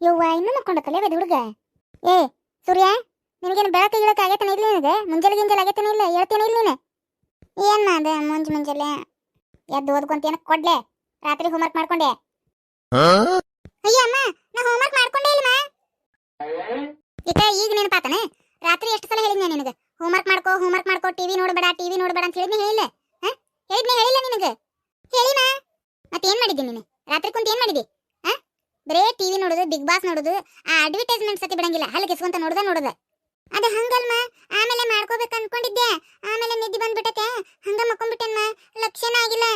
ಯವ್ವ ಇನ್ನೂ ಮಕ್ಕೊಂಡತ್ತಲ್ಲ ಬದ ಹುಡುಗ. ಏ ಸೂರ್ಯ ನಿನಗೇನು ಬೆಳಕ ಗಿಳಕ ಆಗೈತನ ಇಲ್ಲ ನಿನಗೆ ಮುಂಜಾನೆ ಗಿಂಜಲ್ ಆಗೈತನ ಇಲ್ಲ? ಹೇಳ್ತೇನೆ ಇಲ್ಲ ನೀನು? ಏನ್ ಮಾದ ಮುಂಜ್ ಮುಂಜಾನೆ ಎದ್ದು ಓದ್ಕೊಂತೇನ ಕೊಡ್ಲೆ? ರಾತ್ರಿ ಹೋಮ್ವರ್ಕ್ ಮಾಡ್ಕೊಂಡೆ? ಅಯ್ಯ ಅಮ್ಮ ನಾ ಹೋಮ್ವರ್ಕ್ ಮಾಡ್ಕೊಂಡೇ ಇಲ್ಲಮ್ಮ ಈಗ ಈಗ ನೆನಪಾತನ ರಾತ್ರಿ ಎಷ್ಟು ಸಲ ಹೇಳಿದ್ನೆ ನಿನಗೆ? ಹೋಮ್ವರ್ಕ್ ಮಾಡ್ಕೋ ಹೋಮ್ವರ್ಕ್ ಮಾಡ್ಕೋ ಟಿವಿ ನೋಡಬೇಡ ಟಿವಿ ನೋಡಬೇಡ ಅಂತ ಹೇಳಿದ್ನೆ ಹೇಳಿಲ್ಲ? ಹೇಳಿದ್ನೆ ಹೇಳಿಲ್ಲ ನಿನಗೆ? ಹೇಳಿನ? ಮತ್ತೆ ಏನ್ ಮಾಡಿದ್ದಿ ನೀನು? ರಾತ್ರಿ ಕುಂತ ಏನ್ ಮಾಡಿದಿ ಬರೇ ಟಿವಿ ನೋಡೋದು, ಬಿಗ್ ಬಾಸ್ ನೋಡೋದು, ಆ ಅಡ್ವರ್ಟೈಸ್ಮೆಂಟ್ ಸತಿ ಬಿಡಂಗಿಲ್ಲ. ಹಲ್ಲ ಕಿಸ್ಕೊಂತ ನೋಡುದ ನೋಡುದ. ಅದು ಹಂಗಲ್ಮ? ಆಮೇಲೆ ಮಾಡ್ಕೋಬೇಕು ಅನ್ಕೊಂಡಿದ್ದೆ. ಆಮೇಲೆ ನಿದ್ದೆ ಬಂದ್ಬಿಟ್ಟತೆ. ಹಂಗ ಮಕ್ಕೊಂಡ್ಬಿಟ್ಟೆನ್ಮ ಲಕ್ಷಣ ಆಗಿಲ್ಲ.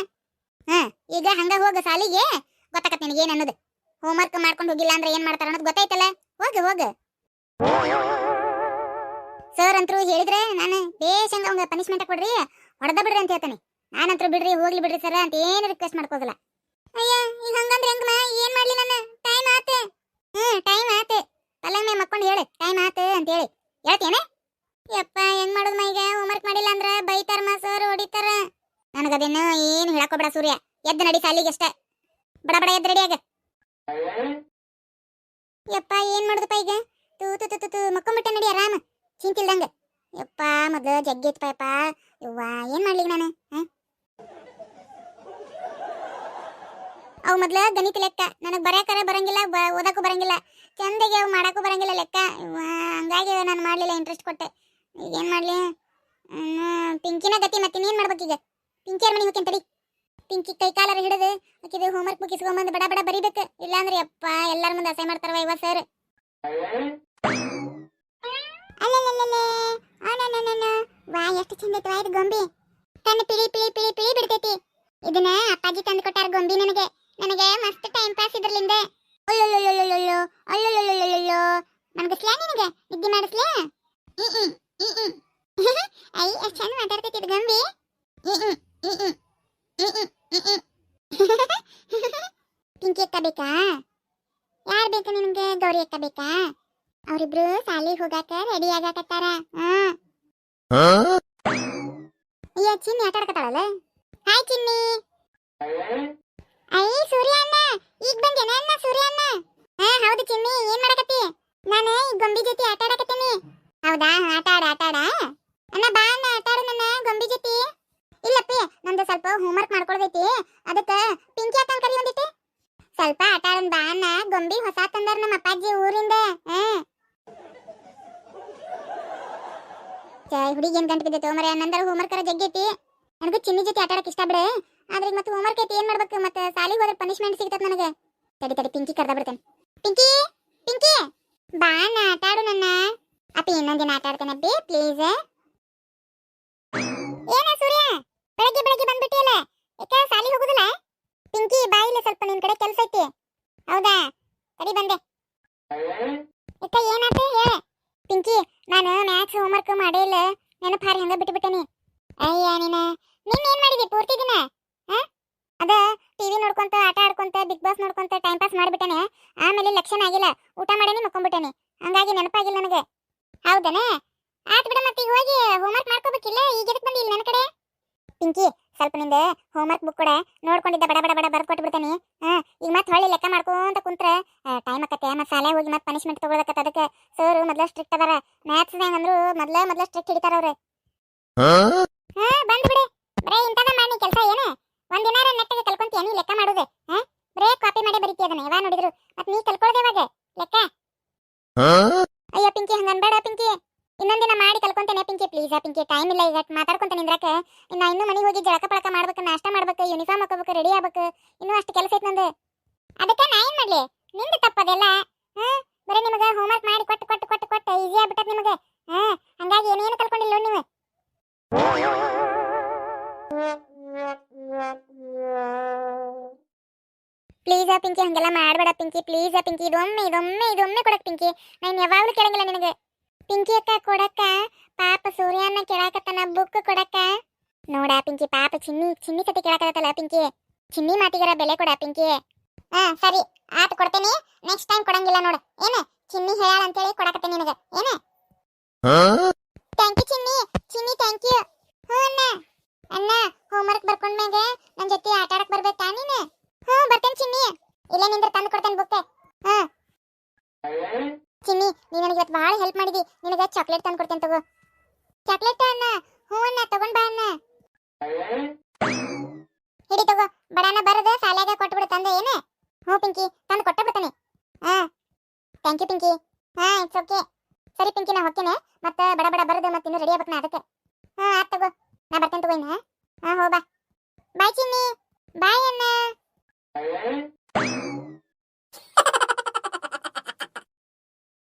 ಹಾ, ಈಗ ಹಂಗ ಹೋಗ ಸಾಲಿಗೆ. ಗೊತ್ತಾಕತ್ ನಿನಗೆ ಏನ್ ಅನ್ನೋದು. ಹೋಮ್ವರ್ಕ್ ಮಾಡ್ಕೊಂಡು ಹೋಗಿಲ್ಲ ಅಂದ್ರೆ ಏನ್ ಮಾಡ್ತಾರ ಅನ್ನೋದು ಗೊತ್ತಾಯ್ತಲ್ಲ? ಹೋಗ ಹೋಗ. ಸರ್ ಅಂತರೂ ಹೇಳಿದ್ರೆ ನಾನು ಬೇಷಂಗ ಅವಂಗ ಪನಿಷ್ಮೆಂಟ್ ಕೊಡ್ರಿ. ಹೊಡೆದ ಬಿಡ್ರಿ ಅಂತ ಹೇಳ್ತಾನೆ. ನಾನಂತರೂ ಬಿಡ್ರಿ, ಹೋಗ್ಲಿ ಬಿಡ್ರಿ ಸರ್ ಅಂತ ಏನು ರಿಕ್ವೆಸ್ಟ್ ಮಾಡ್ಕೋದಿಲ್ಲ. ಅಯ್ಯ, ಈಗ ಹಂಗಂದ್ರೆ ಹೆಂಗಮ್ಮ ಏನ್ ಮಾಡ್ಲಿ ನಾನು ಟೈಮ್ ಆತೆ. ಹ್ಮ್ ಟೈಮ್ ಆತೆ. ತಲೆ ಮೇಲೆ ಮಕ್ಕೊಂಡು ಹೇಳು. ಟೈಮ್ ಆತೆ ಅಂತ ಹೇಳಿ ಹೇಳ್ತೇನೆ? ಯಪ್ಪ, ಹೆಂಗ್ ಮಾಡೋದು ಈಗ? ಹೋಮ್ವರ್ಕ್ ಮಾಡಿಲ್ಲ ಅಂದ್ರೆ ಬೈತಾರ ಮಾ ಸರ್ ಹೊಡಿತಾರ. ನನಗದೇನು ಏನು ಹೇಳಕೋಬೇಡ ಸೂರ್ಯ. ಎದ್ದು ನಡಿ ಸಾಲಿಗೆ ಅಷ್ಟೇ. ಬಡ ಬಡ ಎದ್ದು ರೆಡಿಯಾಗ ಯಪ್ಪ, ಏನ್ ಮಾಡುದಪ್ಪ ಈಗ? ತೂ, ತು ತು ತು ಮಕ್ಕೊಂಬಿಟ್ಟೆ ನಡಿ ಆರಾಮ. ಚಿಂತಿಲ್ದಂಗ. ಯಪ್ಪ ಮೊದಲು ಜಗ್ಗಿ ಯಪ್ಪ. ಯವ್ವ, ಏನ್ ಮಾಡ್ಲಿ ನಾನು? ಹ? ಅವು ಮೊದ್ಲ ಗಣಿತ ಲೆಕ್ಕ. ನನಗೆ ಬರ್ಯಾಕರ ಬರಂಗಿಲ್ಲ ಓದಕ್ಕೂ ಬರಂಗಿಲ್ಲ. ಚಂದಗೆ ಅವು ಮಾಡಕ್ಕೂ ಬರಂಗಿಲ್ಲ ಲೆಕ್ಕ. ಹಂಗಾಗಿ ನಾನು ಮಾಡಲಿಲ್ಲ ಇಂಟ್ರೆಸ್ಟ್ ಕೊಟ್ಟೆ. ಏನ್ ಮಾಡ್ಲಿ? ಪಿಂಕಿನ ಗತಿ ಮತ್ತೆ ಏನು ಮಾಡ್ಬೇಕೀಗ ಪಿಂಕಿಯರ್ ಮನೆಗೆ ಹೋಗ್ತೀನಿ ತಡಿ. ಪಿಂಕಿ ಕೈ ಕಾಲರ ಹಿಡಿದು, ಆಕಿದು ಹೋಮ್ವರ್ಕ್ ಬುಕ್ ಇಸ್ಕೊಂಬಂದು ಬಡ ಬಡ ಬರಿಬೇಕು. ಇಲ್ಲಾಂದ್ರೆ ಯಪ್ಪ, ಎಲ್ಲರ ಮುಂದೆ ಅಸಹ್ಯ ಮಾಡ್ತಾರವ ಇವ ಸರ್ ವಾ, ಎಷ್ಟು ಚಂದ ಇದು ಗೊಂಬಿ. ತನ್ನ ಪಿಳಿ ಪಿಳಿ ಪಿಳಿ ಪಿಳಿ ಬಿಡ್ತೈತಿ. ಇದನ್ನ ಅಪ್ಪಾಜಿ ತಂದು ಕೊಟ್ಟಾರ ಗೊಂಬಿ ನನಗೆ. ನನಗೆ ಮಸ್ತ್ ಟೈಮ್ ಪಾಸ್ ಇದ್ರಲಿಂದೆ ಅಲ್ಲಲ್ಲಲ್ಲಲ್ಲಲ್ಲೋ ಅಲ್ಲಲ್ಲಲ್ಲಲ್ಲಲ್ಲೋ ನನಗಿಸ್ಲಾ ನಿನಗೆ? ನಿದ್ದೆ ಮಾಡಿಸ್ಲಾ ಈ ಈ ಈ ಈ ಐ ಎಷ್ಟು ಚಂದ ಮಾತಾಡ್ತೈತಿ ಗಂಬಿ. ಈ ಈ ಪಿಂಕಿ ಅಕ್ಕ ಬೇಕಾ? ಯಾರು ಬೇಕು ನಿನಗೆ? ಗೌರಿ ಅಕ್ಕ ಬೇಕಾ? ಅವರಿಬ್ರು ಸಾಲಿ ಹೋಗಾಕ ರೆಡಿ ಆಗಾಕತ್ತಾರ. ಹಾ? ಚಿನ್ನಿ ಆಟಾಡಕತ್ತಾಳಲ್ಲ? Hi Chinni. ಐ ಸೂರ್ಯ ಅಣ್ಣ ಈಗ ಬಂದೇನ ಅಣ್ಣ ಸೂರ್ಯ ಅಣ್ಣ ಹಾ, ಹೌದು ಚಿನ್ನಿ, ಏನ್ ಮಾಡಕತ್ತಿ? ನಾನು ಈ ಗೊಂಬಿ ಜೊತೆ ಆಟ ಆಡಕತ್ತೀನಿ. ಹೌದಾ? ಆಟ ಆಡ ಆಟ ಆಡ ಅಣ್ಣ, ಬಾ ಅಣ್ಣ, ಆಟ ಆಡು ನನ್ನ ಗೊಂಬಿ ಜೊತೆ. ಇಲ್ಲಪ್ಪಿ, ನಂದು ಸ್ವಲ್ಪ ಹೋಮ್ವರ್ಕ್ ಮಾಡ್ಕೊಳ್ದೈತಿ ಅದಕ್ಕ ಪಿಂಕಿ ಆಟ ಕರಿ ಒಂದಿಟ್ಟು ಸ್ವಲ್ಪ ಆಟ ಬಾ ಅಣ್ಣ. ಗೊಂಬಿ ಹೊಸ ತಂದಾರ ನಮ್ಮ ಅಪ್ಪಾಜಿ ಊರಿಂದ. ಹಾ. ಹುಡುಗಿ ಏನ್ ಗಂಟೆ ಬಿದ್ದೈತೆ ಮರ ನಂದರ ಹೋಮ್ವರ್ಕ್ ಜಗ್ಗೈತಿ. ನನಗೂ ಚಿನ್ನಿ ಜೊತೆ ಆಟ ಇಷ್ಟ ಬಿಡು. ಆದ್ರೆ ಮತ್ತೆ ಹೋಮ್ವರ್ಕ್ ಐತಿ, ಏನ್ ಮಾಡ್ಬೇಕು? ಮತ್ತೆ ಸಾಲಿಗೆ ಹೋದ್ರೆ ಪನಿಷ್ಮೆಂಟ್ ಸಿಗ್ತದ ನನಗೆ. ತಡಿ ತಡಿ, ಪಿಂಕಿ ಕರ್ದ ಬಿಡ್ತೇನೆ. ಪಿಂಕಿ ಪಿಂಕಿ! ಬಾ ನಾ ಆಟ ಆಡು ನನ್ನ. ಅಪ್ಪ ಇನ್ನೊಂದಿನ ಆಟ ಆಡ್ತೇನೆ ಅಬ್ಬಿ ಪ್ಲೀಸ್ ಏನ ಸೂರ್ಯ? ಬೆಳಗ್ಗೆ ಬೆಳಗ್ಗೆ ಬಂದ್ಬಿಟ್ಟಿಯಲ್ಲ? ಯಾಕೆ ಸಾಲಿಗೆ ಹೋಗುದಿಲ್ಲ? ಪಿಂಕಿ, ಬಾ ಇಲ್ಲ ಸ್ವಲ್ಪ ನಿನ್ ಕಡೆ ಕೆಲಸ ಐತಿ. ಹೌದಾ? ಸರಿ ಬಂದೆ. ಯಾಕೆ ಏನಾತ ಹೇಳ. ಪಿಂಕಿ, ನಾನು ಮ್ಯಾಥ್ಸ್ ಹೋಮ್ವರ್ಕ್ ಮಾಡೇ ಇಲ್ಲ. ನೆನಪು ಹಾರಿ ಹಂಗ ಬಿಟ್ಬಿಟ್ಟೇನಿ ಅಯ್ಯ, ನೀನು. ನಿನ್ನ ಏನ್ ಮಾಡಿದಿ ಪೂರ್ತಿ ದಿನ? ಟಿವಿ ನೋಡ್ಕೊಂತ ಆಟ ಆಡ್ಕೊಂತ ಬಿಗ್ ಬಾಸ್ ನೋಡ್ಕೊಂತ ಟೈಮ್ ಪಾಸ್ ಮಾಡ್ಬಿಟ್ಟೇನೆ. ಆಮೇಲೆ ಲಕ್ಷಣ ಆಗಿಲ್ಲ. ಊಟ ಮಾಡೇನಿ ಮಕ್ಕೊಂಡ್ಬಿಟ್ಟೇನಿ ಹಂಗಾಗಿ ನೆನಪಾಗಿಲ್ಲ ನನಗೆ. ಹೌದನೇ? ಆತ್ ಬಿಡ ಮತ್ತೆ ಈಗ ಹೋಗಿ ಹೋಮ್ವರ್ಕ್ ಮಾಡ್ಕೋಬೇಕಿಲ್ಲ ಈಗ ಎದಕ್ ಇಲ್ಲಿ ನನ್ನ ಕಡೆ? ಪಿಂಕಿ ಸ್ವಲ್ಪ ನಿಂದೆ ಹೋಮ್ವರ್ಕ್ ಬುಕ್ ಕೂಡ. ನೋಡ್ಕೊಂಡಿದ್ದೆ ಬಡ ಬಡ ಬಡ ಬರ್ದ್ ಕೊಟ್ಬಿಡ್ತೇನಿ. ಹಾ ಈಗ ಮತ್ತೆ ಹೊಳ್ಳಿ ಲೆಕ್ಕ ಮಾಡ್ಕೊಂತ ಕುಂತ್ರೆ ಟೈಮ್ ಆಕತ್ತೆ. ಮತ್ತೆ ಶಾಲೆ ಹೋಗಿ ಮತ್ತೆ ಪನಿಷ್ಮೆಂಟ್ ತೊಗೊಳಕತ್ತೆ ಅದಕ್ಕೆ. ಸರ್ ಮೊದ್ಲ ಸ್ಟ್ರಿಕ್ಟ್ ಅದಾರ. ಮ್ಯಾಥ್ಸ್ ಅಂದ್ರು ಮೊದ್ಲ ಮೊದ್ಲ ಸ್ಟ್ರಿಕ್ಟ್ ಹಿಡಿತಾರ ಅವ್ರೆ. ಹಾಂ ಬಂದ್ಬಿಡಿ ಬರೇ ಇಂತದ ಮಾಡಿ ಕೆಲಸ ಏನ? ಒಂದಿನಾರ ನೆಟ್ಟಗೆ ಕಲ್ಕೊಂತೀಯ ನೀ ಲೆಕ್ಕ ಮಾಡುದು ಹಾ? ಬರೇ ಕಾಪಿ ಮಾಡಿ ಬರೀತಿ ಅದನ್ನ ಯಾವಾಗ ನೋಡಿದ್ರು? ಮತ್ ನೀ ಕಲ್ಕೊಳ್ದೆ ಇವಾಗ ಲೆಕ್ಕ? ಅಯ್ಯೋ ಪಿಂಕಿ ಹಂಗ ಅನ್ಬೇಡ ಪಿಂಕಿ. ಇನ್ನೊಂದಿನ ಮಾಡಿ ಕಲ್ಕೊಂತೇನೆ ಪಿಂಕಿ ಪ್ಲೀಸ್ ಪಿಂಕಿ ಟೈಮ್ ಇಲ್ಲ ಈಗ ಮಾತಾಡ್ಕೊಂತ ನಿಂದ್ರಕ ಇನ್ನ ಇನ್ನು ಮನೆಗೆ ಹೋಗಿ ಜಳಕ ಪಳಕ ಮಾಡ್ಬೇಕು ನಾಷ್ಟ ಮಾಡ್ಬೇಕು ಯೂನಿಫಾರ್ಮ್ ಹಾಕೋಬೇಕು ರೆಡಿ ಆಗ್ಬೇಕು. ಇನ್ನೂ ಅಷ್ಟು ಕೆಲಸ ಐತೆ ನಂದು. ಅದಕ್ಕೆ ನಾ ಏನ್ ಮಾಡ್ಲಿ? ನಿಂದು ತಪ್ಪದೆಲ್ಲ ಹಾ? ಬರೀ ನಿಮಗೆ ಹೋಮ್ವರ್ಕ್ ಮಾಡಿ ಕೊಟ್ಟು ಕೊಟ್ಟು ಪಿಂಕಿ ಹಂಗೆಲ್ಲ ಮಾಡಬೇಡ ಪಿಂಕಿ ಪ್ಲೀಸ್ ಪಿಂಕಿ ಇದೊಮ್ಮೆ ಇದೊಮ್ಮೆ ಇದೊಮ್ಮೆ ಕೊಡಕ್ ಪಿಂಕಿ ನಾನು ಯಾವಾಗಲೂ ಕೇಳಂಗಿಲ್ಲ ನಿನಗೆ ಪಿಂಕಿ ಅಕ್ಕ ಕೊಡಕ್ಕ ಪಾಪ ಸೂರ್ಯನ ಕೇಳಾಕತ್ತನ ಬುಕ್ ಕೊಡಕ್ಕ ನೋಡ ಪಿಂಕಿ ಪಾಪ ಚಿನ್ನಿ ಚಿನ್ನಿ ಸತಿ ಕೇಳಾಕತ್ತಲ್ಲ ಪಿಂಕಿ ಚಿನ್ನಿ ಮಾತಿಗರ ಬೆಲೆ ಕೊಡ ಪಿಂಕಿ ಹಾ ಸರಿ ಆತ್ ಕೊಡ್ತೇನಿ ನೆಕ್ಸ್ಟ್ ಟೈಮ್ ಕೊಡಂಗಿಲ್ಲ ನೋಡು ಏನ ಚಿನ್ನಿ ಹೇಳ ಅಂತೇಳಿ ಕೊಡಕತ್ತೇನೆ ನಿನಗೆ ಏನ thank you Chinni Chinni thank you ಹ್ಞೂ ಅಣ್ಣ ಅಣ್ಣ ಹೋಮ್ವರ್ಕ್ ಬರ್ಕೊಂಡ್ಮ್ಯಾಗ ನನ್ನ ಜೊತೆ ಆಟ ಆಡಕ್ ಬರ್ಬೇಕಾ ನೀನು ಹ್ಞೂ ಬರ್ತೇನೆ ಚಿನ್ನಿ, ನೀ ನನಗೆ ಇವತ್ತು ಭಾಳ ಹೆಲ್ಪ್ ಮಾಡಿದಿ. ನಿನಗೆ ಚಾಕ್ಲೇಟ್ ತಂದು ಕೊಡ್ತೇನೆ ತಗೋ. ಚಾಕ್ಲೇಟ್ ಅನ್ನ ಹ್ಞೂ ಅನ್ನ ತಗೊಂಡ್ ಬಾ ಅನ್ನ ಹಿಡಿ ತಗೋ. ಬಡಾನ ಬರದ, ಸಾಲ್ಯಾಗ ಕೊಟ್ಬಿಡು ತಂದೆ, ಏನು? ಹ್ಞೂ ಪಿಂಕಿ, ತಂದು ಕೊಟ್ಟ ಬಿಡ್ತಾನೆ ಹಾ ಥ್ಯಾಂಕ್ ಯು ಪಿಂಕಿ. ಹಾ ಇಟ್ಸ್ ಓಕೆ ಸರಿ ಪಿಂಕಿ, ನಾ ಹೊಕ್ಕೇನೆ ಮತ್ತೆ ಬಡ ಬಡ ಬರದು ಮತ್ತೆ ಇನ್ನು ರೆಡಿ ಆಗ್ಬೇಕು ನಾ ಅದಕ್ಕೆ.